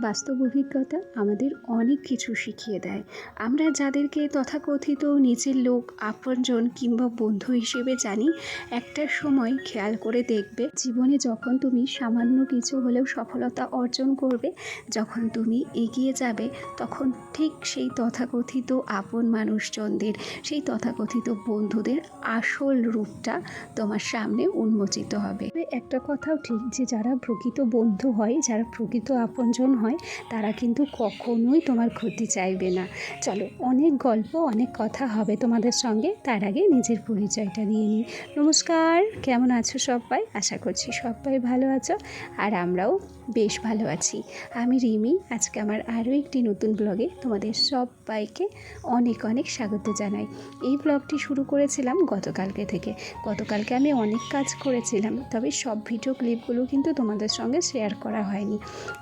বাস্তব অভিজ্ঞতা আমাদের অনেক কিছু শিখিয়ে দেয়। আমরা যাদেরকে তথাকথিত নিজের লোক, আপনজন কিংবা বন্ধু হিসেবে জানি, একটা সময় খেয়াল করে দেখবে, জীবনে যখন তুমি সামান্য কিছু হলেও সফলতা অর্জন করবে, যখন তুমি এগিয়ে যাবে, তখন ঠিক সেই তথাকথিত আপন মানুষজনদের, সেই তথাকথিত বন্ধুদের আসল রূপটা তোমার সামনে উন্মোচিত হবে। একটা কথাও ঠিক যে যারা প্রকৃত বন্ধু হয়, যারা প্রকৃত আপনজন হয়, তারা কিন্তু কখনোই তোমার ক্ষতি চাইবে না। চলো, অনেক গল্প, অনেক কথা হবে তোমাদের সঙ্গে। তার আগে নিজের পরিচয়টা দিয়ে নিই। নমস্কার, কেমন আছো সবাই? আশা করছি সবাই ভালো আছো আর আমরাও বেশ ভালো আছি। আমি রিমি, আজকে আমার আরও একটি নতুন ব্লগে তোমাদের সবাইকে অনেক অনেক স্বাগত জানাই। এই ব্লগটি শুরু করেছিলাম গতকালকে থেকে। গতকালকে আমি অনেক কাজ করেছিলাম, তবে সব ভিডিও ক্লিপগুলো কিন্তু তোমাদের সঙ্গে শেয়ার করা হয়নি।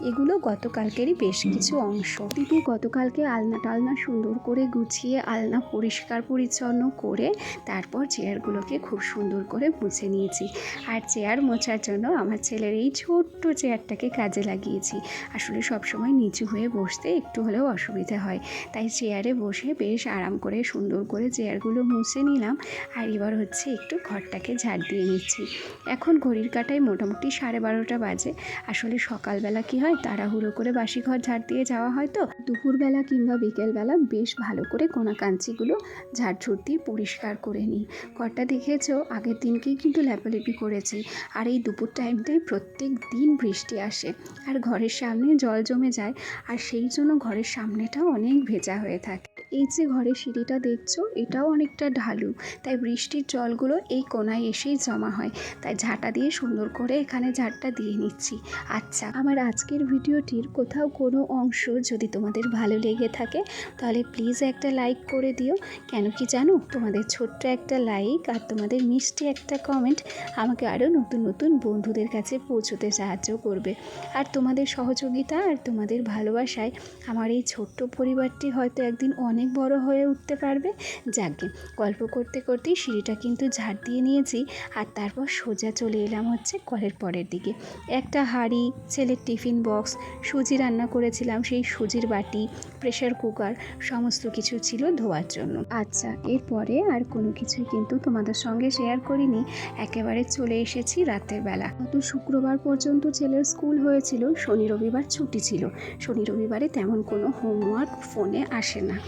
এগুলো গতকালকেরই বেশ কিছু অংশ। দিদি গতকালকে আলনা টালনা সুন্দর করে গুছিয়ে, আলনা পরিষ্কার পরিচ্ছন্ন করে, তারপর চেয়ারগুলোকে খুব সুন্দর করে মুছে নিয়েছি। আর চেয়ার মোছার জন্য আমার ছেলের এই ছোট্ট চেয়ারটাকে কাজে লাগিয়েছি। আসলে সবসময় নিচু হয়ে বসতে একটু হলেও অসুবিধা হয়। তাই চেয়ারে বসে বেশ আরাম করে সুন্দর করে চেয়ারগুলো মুছে নিলাম। আর এবার হচ্ছে একটু ঘরটাকে ঝাড় দিয়ে নিচ্ছি। এখন ঘড়ির কাটায় মোটামুটি সাড়ে বারোটা বাজে। আসলে সকালবেলা কি হয়, তাড়াহুড়ো করে বাসি ঘর ঝাড় দিয়ে যাওয়া হয় তো। দুপুরবেলা কিংবা বিকেলবেলা বেশ ভালো করে কোনা কাঞ্চিগুলো ঝাড়ঝুড় দিয়ে পরিষ্কার করে নিই। ঘরটা দেখেছ? আগের দিনকেই কিন্তু ল্যাপালেপি করেছি। আর এই দুপুর টাইমটায় প্রত্যেক দিন বৃষ্টি আসে। আর ঘরের সামনে জল জমে যায়। আর সেই জন্য ঘরের সামনেটাও অনেক ভেজা হয়ে থাকে। এই যে ঘরের সিঁড়িটা দেখছ, এটাও অনেকটা ঢালু। তাই বৃষ্টির জলগুলো এই কোনায় এসেই জমা হয়। তাই ঝাঁটা দিয়ে সুন্দর করে এখানে ঝাড়টা দিয়ে নিচ্ছি। আচ্ছা আমার আজকের ভিডিওটির কোথাও কোনো অংশ যদি তোমাদের ভালো লেগে থাকে, তাহলে প্লিজ একটা লাইক করে দিও। কেন কি জানো? তোমাদের ছোট্ট একটা লাইক আর তোমাদের মিষ্টি একটা কমেন্ট আমাকে আরও নতুন নতুন বন্ধুদের কাছে পৌঁছতে সাহায্য করবে। আর তোমাদের সহযোগিতা আর তোমাদের ভালোবাসায় আমার এই ছোট্ট পরিবারটি হয়তো একদিন অনেক বড় হয়ে উঠতে পারবে? যাকে গল্প করতে করতেই সিঁড়িটা কিন্তু ঝাড় দিয়ে নিয়েছি আর তারপর সোজা চলে এলাম হচ্ছে কলের পরের দিকে। একটা হাঁড়ি, ছেলের টিফিন বক্স, সুজি রান্না করেছিলাম, সেই সুজির বাটি প্রেশার কুকার, সমস্ত কিছু ছিল ধোয়ার জন্য। আচ্ছা এরপরে আর কোনো কিছুই কিন্তু তোমাদের সঙ্গে শেয়ার করিনি। একেবারে চলে এসেছি রাতের বেলা। গত শুক্রবার পর্যন্ত ছেলের স্কুল হয়েছিল, শনি রবিবার ছুটি ছিল। শনি রবিবারে তেমন কোনো হোমওয়ার্ক ফোনে আসে না।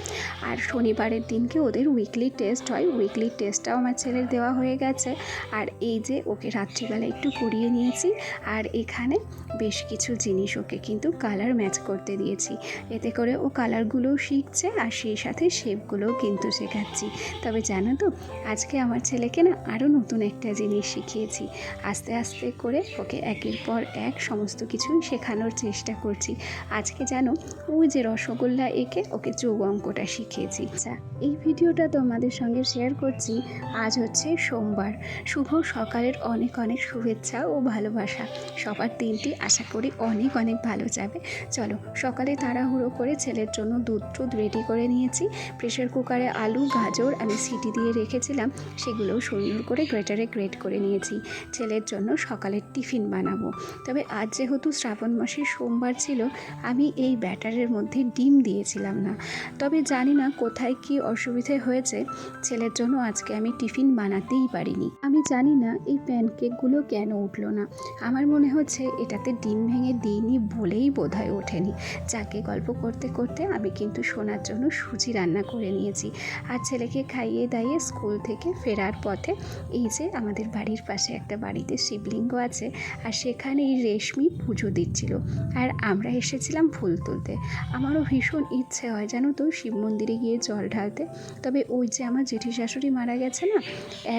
আর শনিবারের দিনকে ওদের উইকলি টেস্ট হয়। উইকলি টেস্টটাও আমার ছেলের দেওয়া হয়ে গেছে। আর এই যে ওকে রাত্রিবেলা একটু পরিয়ে নিয়েছি, আর এখানে বেশ কিছু জিনিস ওকে কিন্তু কালার ম্যাচ করতে দিয়েছি। এতে করে ও কালারগুলোও শিখছে, আর সেই সাথে শেপগুলোও কিন্তু শেখাচ্ছি। তবে জানো তো, আজকে আমার ছেলেকে না আরও নতুন একটা জিনিস শিখিয়েছি। আস্তে আস্তে করে ওকে একের পর এক সমস্ত কিছুই শেখানোর চেষ্টা করছি। আজকে জানো, ওই যে রসগোল্লা এঁকে ওকে চৌ অঙ্কটা শিখিয়েছি আচ্ছা এই ভিডিওটা তোমাদের সঙ্গে শেয়ার করছি। আজ হচ্ছে সোমবার। শুভ সকালের অনেক অনেক শুভেচ্ছা ও ভালোবাসা। সবার দিনটি আশা করি অনেক অনেক ভালো যাবে। চলো, সকালে তাড়াহুড়ো করে ছেলের জন্য দুধ টুধ রেডি করে নিয়েছি। প্রেশার কুকারে আলু, গাজর আমি সিটি দিয়ে রেখেছিলাম। সেগুলোও সুন্দর করে গ্রেটারে গ্রেট করে নিয়েছি। ছেলের জন্য সকালের টিফিন বানাবো। তবে আজ যেহেতু শ্রাবণ মাসের সোমবার ছিল, আমি এই ব্যাটারের মধ্যে ডিম দিয়েছিলাম না। তবে জানি না কোথায় কি অসুবিধে হয়েছে, ছেলের জন্য আজকে আমি টিফিন বানাতেই পারিনি। আমি জানি না এই প্যানকেকগুলো কেন উঠল না। আমার মনে হচ্ছে এটাতে ডিম ভেঙে দিইনি বলেই বোধহয় ওঠেনি। যাকে গল্প করতে করতে আমি কিন্তু শোনার জন্য সুজি রান্না করে নিয়েছি। আর ছেলেকে খাইয়ে দাইয়ে স্কুল থেকে ফেরার পথে এই যে আমাদের বাড়ির পাশে একটা বাড়িতে শিবলিঙ্গ আছে আর সেখানে এই রেশমি পুজো দিচ্ছিল। আর আমরা এসেছিলাম ফুল তুলতে। আমারও ভীষণ ইচ্ছে হয় জানো তো শিব মন্দিরে গিয়ে জল ঢালতে। তবে ওই যে আমার জেঠি শাশুড়ি মারা গেছে না,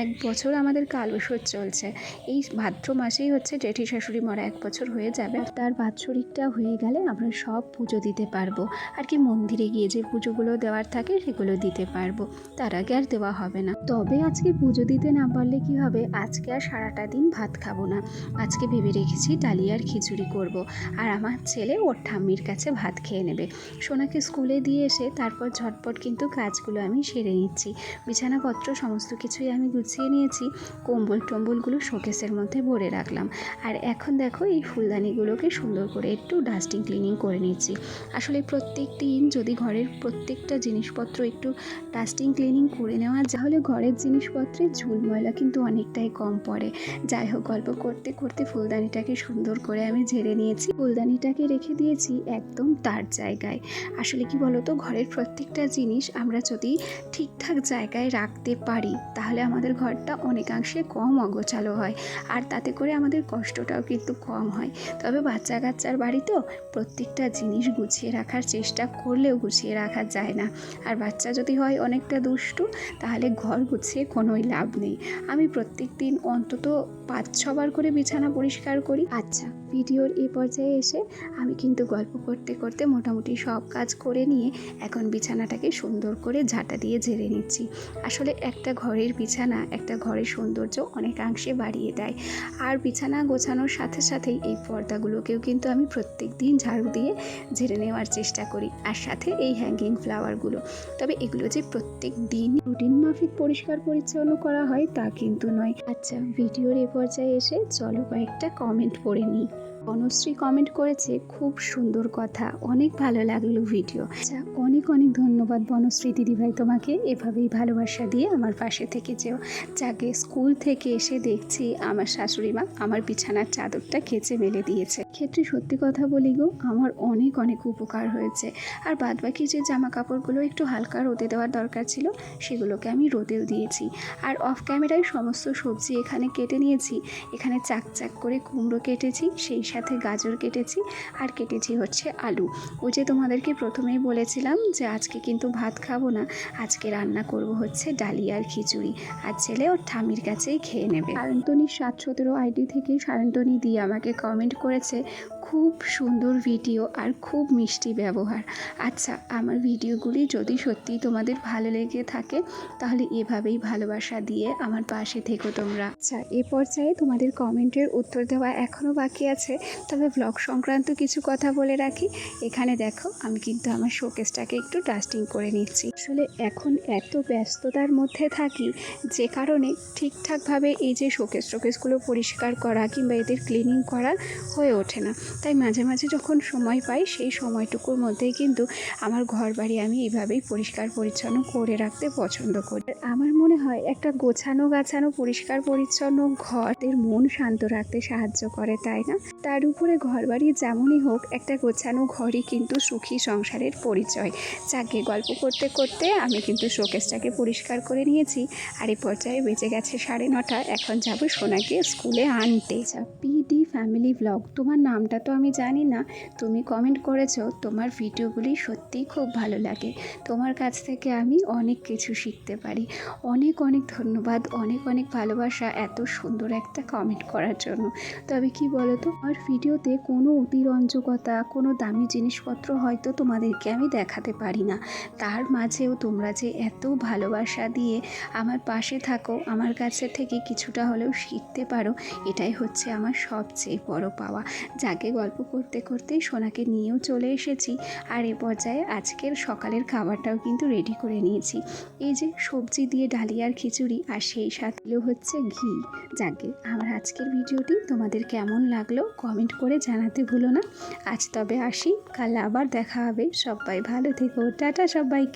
এক বছর আমাদের কালবসর চলছে। এই ভাদ্র মাসেই হচ্ছে জেঠি শাশুড়ি মরা এক বছর হয়ে যাবে। তার বাৎসরিকটা হয়ে গেলে আমরা সব পুজো দিতে পারব। আর কি মন্দিরে গিয়ে যে পুজোগুলো দেওয়ার থাকে সেগুলো দিতে পারব। তার আগে আর দেওয়া হবে না। তবে আজকে পুজো দিতে না পারলে কি হবে? আজকে আর সারাটা দিন ভাত খাব না। আজকে ভেবে রেখেছি ডালিয়ার খিচুড়ি করব। আর আমার ছেলে ওর ঠাম্মির কাছে ভাত খেয়ে নেবে। সোনাকে স্কুলে দিয়ে এসে তারপর ঝটপট কিন্তু কাজগুলো আমি সেরে নিচ্ছি। বিছানাপত্র সমস্ত কিছুই আমি গুছিয়ে নিয়েছি, কম্বল টম্বলগুলো শোকেসের মধ্যে ভরে রাখলাম। আর এখন দেখো এই ফুলদানিগুলোকে সুন্দর করে একটু ডাস্টিং ক্লিনিং করে নিচ্ছি। আসলে প্রত্যেক দিন যদি ঘরের প্রত্যেকটা জিনিসপত্র একটু ডাস্টিং ক্লিনিং করে নেওয়া তাহলে ঘরের জিনিসপত্রে ঝুল ময়লা কিন্তু অনেকটাই কম পড়ে। যাই হোক, গল্প করতে করতে ফুলদানিটাকে সুন্দর করে আমি ঝেড়ে নিয়েছি। ফুলদানিটাকে রেখে দিয়েছি একদম তার জায়গায়। আসলে কি বলতো, ঘরের প্রত্যেকটা জিনিস আমরা যদি ঠিকঠাক জায়গায় রাখতে পারি, তাহলে আমাদের ঘরটা অনেকাংশে কম অগোছালো হয়। আর তাতে করে আমাদের কষ্টটাও কিন্তু কম হয়। তবে বাচ্চা কাচ্চার বাড়ি তো প্রত্যেকটা জিনিস গুছিয়ে রাখার চেষ্টা করলেও গুছিয়ে রাখা যায় না। আর বাচ্চা যদি হয় অনেকটা দুষ্টু, তাহলে ঘর গুছিয়ে কোনোই লাভ নেই। আমি প্রত্যেক দিন অন্তত পাঁচ ছবার করে বিছানা পরিষ্কার করি। আচ্ছা ভিডিওর এই পর্যায়ে এসে আমি কিন্তু গল্প করতে করতে মোটামুটি সব কাজ করে নিয়ে এখন বিছানাটাকে সুন্দর করে ঝাঁটা দিয়ে ঝেড়ে নিচ্ছি। আসলে একটা ঘরের বিছানা, একটা ঘরের সৌন্দর্য অনেকাংশে বাড়িয়ে দেয়। আর বিছানা গোছানোর সাথে সাথেই এই পর্দাগুলোকেও কিন্তু আমি প্রত্যেক দিন ঝাড়ু দিয়ে ঝেড়ে নেওয়ার চেষ্টা করি। আর সাথে এই হ্যাঙ্গিং ফ্লাওয়ারগুলো তবে এগুলো যে প্রত্যেক দিন রুটিন মাফিক পরিষ্কার পরিচ্ছন্ন করা হয় তা কিন্তু নয়। আচ্ছা ভিডিওর এ পর্যায়ে এসে চলো কয়েকটা কমেন্ট পড়ে নিই। বনশ্রী কমেন্ট করেছে, খুব সুন্দর কথা। অনেক ভালো লাগল ভিডিও আচ্ছা অনেক অনেক ধন্যবাদ বনশ্রী দিদিভাই তোমাকে এভাবেই ভালোবাসা দিয়ে আমার পাশে থেকে যেও। যাকে স্কুল থেকে এসে দেখছি, আমার শাশুড়ি মা আমার বিছানার চাদরটা খেচে মেলে দিয়েছে। ক্ষেত্রে সত্যি কথা বলি গো, আমার অনেক অনেক উপকার হয়েছে। আর বাদবাকি যে জামা কাপড়গুলো একটু হালকা রোদে দেওয়ার দরকার ছিল, সেগুলোকে আমি রোদেও দিয়েছি। আর অফ ক্যামেরায় সমস্ত সবজি এখানে কেটে নিয়েছি। এখানে চাক চাক করে কুমড়ো কেটেছি, সেই সাথে গাজর কেটেছি আর কেটেছি হচ্ছে আলু। ওই যে তোমাদেরকে প্রথমেই বলেছিলাম যে আজকে কিন্তু ভাত খাব না, আজকে রান্না করব হচ্ছে ডালিয়ার খিচুড়ি। আর ছেলে ওর ঠামির কাছেই খেয়ে নেবে। সায়ন্তনী সাত সতেরো আইডি থেকে সায়ন্তনী দিয়ে আমাকে কমেন্ট করেছে খুব সুন্দর ভিডিও আর খুব মিষ্টি ব্যবহার। আচ্ছা আমার ভিডিওগুলি যদি সত্যি তোমাদের ভালো লেগে থাকে, তাহলে এভাবেই ভালোবাসা দিয়ে আমার পাশে থেকো তোমরা। আচ্ছা এ পর্যায়ে তোমাদের কমেন্টের উত্তর দেওয়া এখনও বাকি আছে, তবে ব্লগ সংক্রান্ত কিছু কথা বলে রাখি। এখানে দেখো, আমি কিন্তু আমার শোকেসটাকে একটু ডাস্টিং করে নিচ্ছি। আসলে এখন এত ব্যস্ততার মধ্যে থাকি, যে কারণে ঠিকঠাকভাবে এই যে শোকেস টোকেসগুলো পরিষ্কার করা কিংবা এদের ক্লিনিং করা হয়ে ওঠে না। তাই মাঝে মাঝে যখন সময় পাই, সেই সময়টুকুর মধ্যেই কিন্তু আমার ঘর বাড়ি আমি এইভাবেই পরিষ্কার পরিচ্ছন্ন করে রাখতে পছন্দ করি। আমার মনে হয় একটা গোছানো গাছানো পরিষ্কার পরিচ্ছন্ন ঘরের মন শান্ত রাখতে সাহায্য করে, তাই না? তার উপরে ঘর বাড়ি যেমনই হোক, একটা গোছানো ঘরই কিন্তু সুখী সংসারের পরিচয়। যাকে গল্প করতে করতে আমি কিন্তু শোকেসটাকে পরিষ্কার করে নিয়েছি। আর এই পর্যায়ে বেঁচে গেছে সাড়ে নটা, এখন যাব সোনাকে স্কুলে আনতে। আচ্ছা পিডি ফ্যামিলি ব্লগ, তোমার নামটা তো আমি জানি না। তুমি কমেন্ট করেছ, তোমার ভিডিওগুলি সত্যিই খুব ভালো লাগে। তোমার কাছ থেকে আমি অনেক কিছু শিখতে পারি। অনেক অনেক ধন্যবাদ, অনেক অনেক ভালোবাসা এত সুন্দর একটা কমেন্ট করার জন্য। তবে কি বলো তো আমার ভিডিওতে কোনো অতিরঞ্জকতা, কোনো দামি জিনিসপত্র হয়তো তোমাদেরকে আমি দেখাতে পারি না। তার মাঝেও তোমরা যে এত ভালোবাসা দিয়ে আমার পাশে থাকো, আমার কাছে থেকে কিছুটা হলেও শিখতে পারো, এটাই হচ্ছে আমার সবচেয়ে বড় পাওয়া। যাকে গল্প করতে করতেই সোনাকে নিয়েও চলে এসেছি। আর এ পর্যায়ে আজকের সকালের খাবারটাও কিন্তু রেডি করে নিয়েছি। এই যে সবজি দিয়ে ডালিয়ার খিচুড়ি, আর সেই সাথে হচ্ছে ঘি। যাকে আমার আজকের ভিডিওটি তোমাদের কেমন লাগল কমেন্ট করে জানাতে ভুলো না। আজ তবে আসি, কাল আবার দেখা হবে। সবাই ভালো থেকো, টাটা সবাইকে।